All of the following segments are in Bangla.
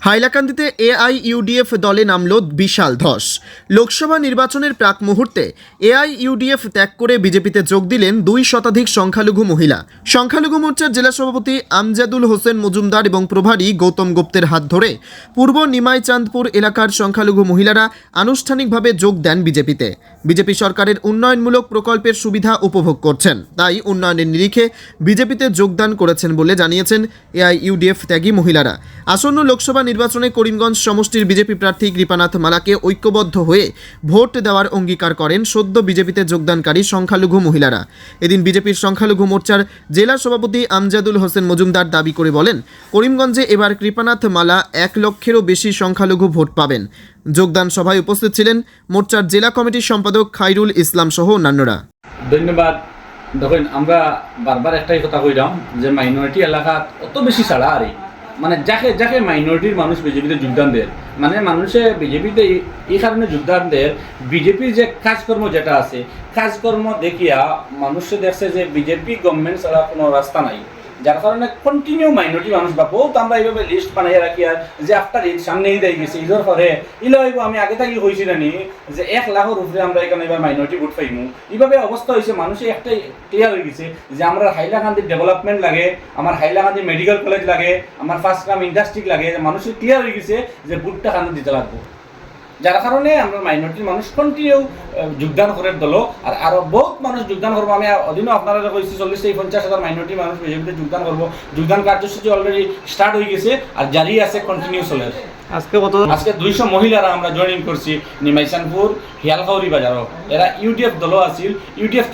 হাইলাকান্দিতে এআইইউডিএফ দলে নামল বিশাল ধস। লোকসভা নির্বাচনের প্রাক মুহূর্তে এআইইউডিএফ ত্যাগ করে বিজেপিতে যোগ দিলেন দুই শতাধিক সংখ্যালঘু মহিলা। সংখ্যালঘু মোর্চার জেলা সভাপতি আমজাদুল হোসেন মজুমদার এবং প্রভারী গৌতম গুপ্তের হাত ধরে পূর্ব নিমাইচাঁদপুর এলাকার সংখ্যালঘু মহিলারা আনুষ্ঠানিকভাবে যোগ দেন বিজেপিতে। বিজেপি সরকারের উন্নয়নমূলক প্রকল্পের সুবিধা উপভোগ করছেন। তাই উন্নয়নের নিরিখে বিজেপিতে যোগদান করেছেন বলে জানিয়েছেন এআইইউডিএফ ত্যাগী মহিলারা। আসন্ন লোকসভা নির্বাচনে করিমগঞ্জ সমষ্টির বিজেপি প্রার্থী কৃপানাথ মালাকে ঐক্যবদ্ধ হয়ে ভোট দেওয়ার অঙ্গীকার করেন সদ্য বিজেপিতে যোগদানকারী সংখ্যালঘু মহিলারা। এদিন বিজেপির সংখ্যালঘু মোর্চার জেলা সভাপতি আমজাদুল হোসেন মজুমদার দাবি করে বলেন, করিমগঞ্জে এবার কৃপানাথ মালা এক লক্ষেরও বেশি সংখ্যালঘু ভোট পাবেন। যোগদান সভায় উপস্থিত ছিলেন মোর্চার জেলা কমিটির সম্পাদক খাইরুল ইসলাম সহ অন্যান্যরা। ধন্যবাদ। দেখেন, আমরা বারবার একটাই কথা কইলাম যে মাইনরিটি এলাকাত অত বেশি ছাড়া আরে মানে যাকে যাকে মাইনরিটির মানুষ বিজেপিতে যোগদান দেয় মানে মানুষে বিজেপিতে এই কারণে যোগদান দেয় বিজেপির যে কাজকর্ম যেটা আছে, কাজকর্ম দেখিয়া মানুষে দেখছে যে বিজেপি গভর্নমেন্ট ছাড়া কোনো রাস্তা নাই। যার কারণে কন্টিনিউ মাইনরিটি মানুষ বা বহুত আমরা এইভাবে লিস্ট বানাই রাখি আর যে আফটার ঈদ সামনে ঈদ আই গেছে ঈদের পরে ইলো হইব, আমি আগে থাকি হয়েছি নানি যে এক লাখের উপরে আমরা এখানে এবার মাইনরিটি ভোট পাইমু। এইভাবে অবস্থা হয়েছে মানুষে একটাই ক্লিয়ার হয়ে গেছে যে আমরা হাইলাকান্দির ডেভেলপমেন্ট লাগে, আমার হাইলাকান্দি মেডিকেল কলেজ লাগে, আমার ফার্স্ট গ্রাম ইন্ডাস্ট্রি লাগে, মানুষের ক্লিয়ার হয়ে গেছে যে ভোটটা কানে দিতে লাগবো। যার কারণে আমরা মাইনরিটির মানুষ কন্টিনিউ যোগদান করে দলো। আর আরও বহুত মানুষ যোগদান করব। আমি অদিনও আপনারা কইছি চল্লিশ থেকে পঞ্চাশ হাজার মাইনরিটি মানুষ বিজেপিতে যোগদান করব। যোগদান কার্যসূচি অলরেডি স্টার্ট হয়ে গেছে আর জারি আছে কন্টিনিউ চলে। আজকে কত? আজকে দুইশো মহিলারা আমরা করছি নিমাইসানপুর বাজারও। এরা ইউটিএফ দলও আছিল।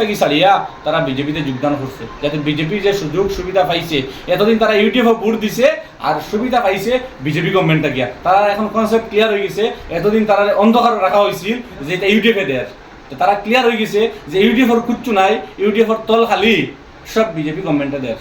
থেকে ছাড়িয়া তারা বিজেপিতে যোগদান করছে। যাতে বিজেপির যে সুযোগ, সুবিধা পাইছে, এতদিন তারা ইউটিএফ ভোট দিছে আর সুবিধা পাইছে বিজেপি গভর্নমেন্ট গিয়া। তারা এখন কনসেপ্ট ক্লিয়ার হয়ে গেছে। এতদিন তারা অন্ধকার রাখা হয়েছিল যে এটা ইউটিএফে দেয় তারা ক্লিয়ার হয়ে গেছে যে ইউটিএফর কুচ্ছু নাই ইউটিএফর তল খালি, সব বিজেপি গভর্নমেন্টে দেয়